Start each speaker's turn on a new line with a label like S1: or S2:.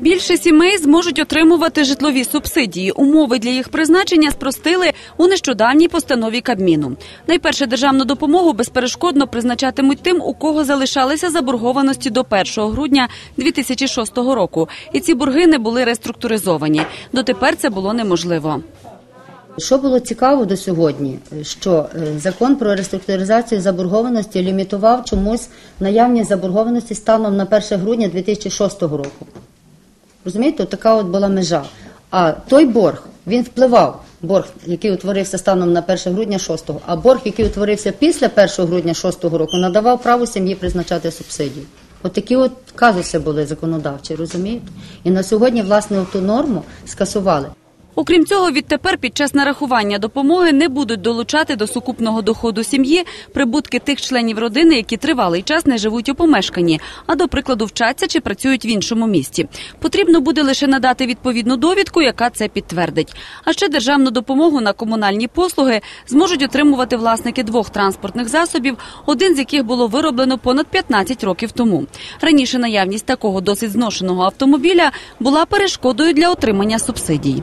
S1: Більше сімей зможуть отримувати житлові субсидії. Умови для їх призначення спростили у нещодавній постанові Кабміну. Найперше державну допомогу безперешкодно призначатимуть тим, у кого залишалися заборгованості до 1 грудня 2006 року. І ці борги не були реструктуризовані. Дотепер це було неможливо.
S2: Що було цікаво до сьогодні, що е, закон про реструктуризацію заборгованості лімітував чомусь наявність заборгованості станом на 1 грудня 2006 року. Розумієте, така от була межа. А той борг він впливав. Борг, який утворився станом на 1 грудня 6 а борг, який утворився після 1 грудня 6 року, надавав право сім'ї призначати субсидію. От такі от казуси були законодавчі, розумієте? І на сьогодні, власне, ту норму скасували.
S1: Окрім цього, відтепер під час нарахування допомоги не будуть долучати до сукупного доходу сім'ї прибутки тих членів родини, які тривалий час не живуть у помешканні, а до прикладу вчаться чи працюють в іншому місті. Потрібно буде лише надати відповідну довідку, яка це підтвердить. А ще державну допомогу на комунальні послуги зможуть отримувати власники двох транспортних засобів, один з яких було вироблено понад 15 років тому. Раніше наявність такого досить зношеного автомобіля була перешкодою для отримання субсидій.